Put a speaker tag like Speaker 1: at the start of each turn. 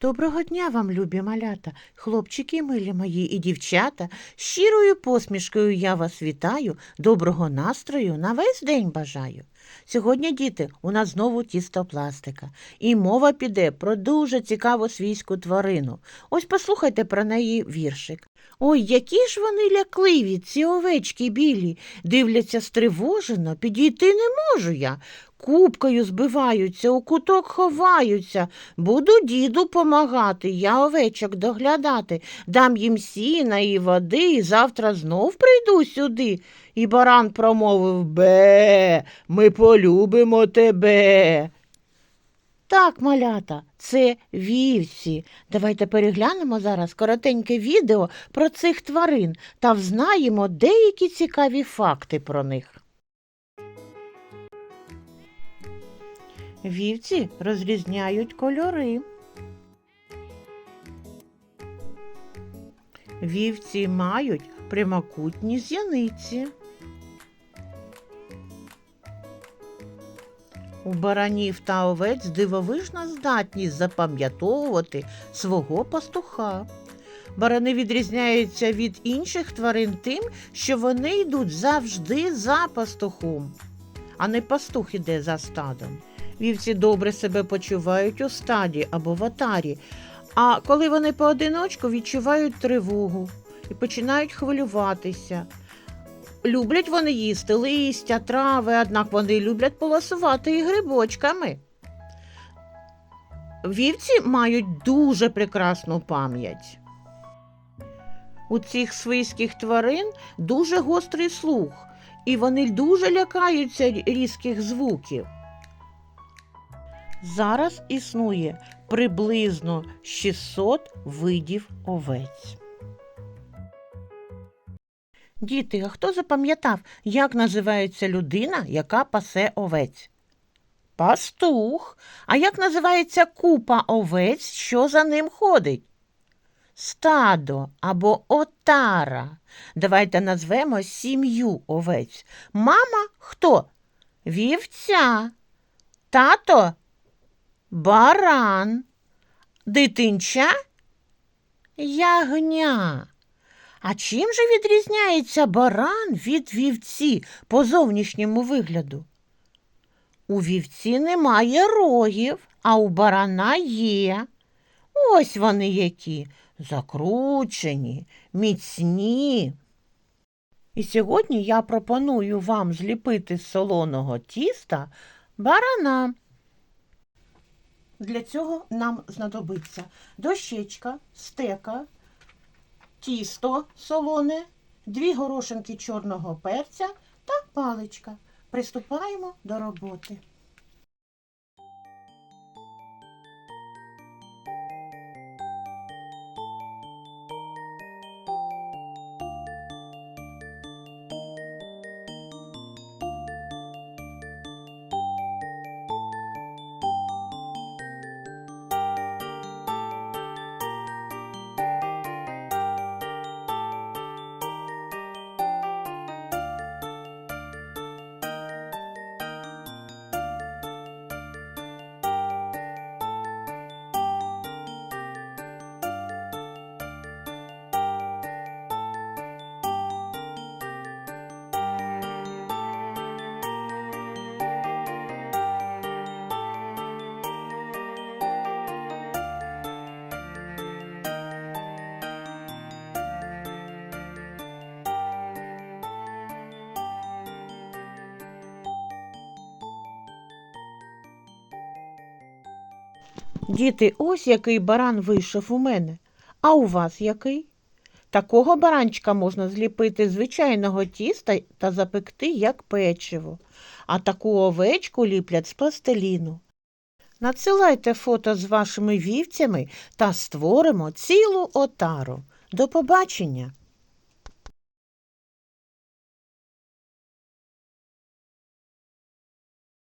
Speaker 1: Доброго дня вам, любі малята, хлопчики милі мої і дівчата. Щирою посмішкою я вас вітаю, доброго настрою на весь день бажаю. Сьогодні, діти, у нас знову тістопластика, і мова піде про дуже цікаву свійську тварину. Ось послухайте про неї віршик. Ой, які ж вони лякливі, ці овечки білі, дивляться стривожено, підійти не можу я. Купкою збиваються, у куток ховаються. Буду діду помагати, я овечок доглядати, дам їм сіна і води, і завтра знов прийду сюди. І баран промовив Бе, ми полюбимо тебе. Так, малята, це вівці. Давайте переглянемо зараз коротеньке відео про цих тварин та взнаємо деякі цікаві факти про них. Вівці розрізняють кольори. Вівці мають прямокутні з'яниці. У баранів та овець дивовижна здатність запам'ятовувати свого пастуха. Барани відрізняються від інших тварин тим, що вони йдуть завжди за пастухом, а не пастух іде за стадом. Вівці добре себе почувають у стаді або в атарі, а коли вони поодиночку відчувають тривогу і починають хвилюватися. Люблять вони їсти листя, трави, однак вони люблять полосувати і грибочками. Вівці мають дуже прекрасну пам'ять. У цих свійських тварин дуже гострий слух, і вони дуже лякаються різких звуків. Зараз існує приблизно 600 видів овець. Діти, а хто запам'ятав, як називається людина, яка пасе овець? Пастух. А як називається купа овець, що за ним ходить? Стадо або отара. Давайте назвемо сім'ю овець. Мама хто? Вівця. Тато баран. Дитинча ягня. А чим же відрізняється баран від вівці по зовнішньому вигляду? У вівці немає рогів, а у барана є. Ось вони які закручені, міцні. І сьогодні я пропоную вам зліпити з солоного тіста барана. Для цього нам знадобиться дощечка, стека, тісто солоне, дві горошинки чорного перця та паличка. Приступаємо до роботи. Діти, ось який баран вийшов у мене. А у вас який? Такого баранчика можна зліпити звичайного тіста та запекти як печиво, а таку овечку ліплять з пластиліну. Надсилайте фото з вашими вівцями та створимо цілу отару. До побачення!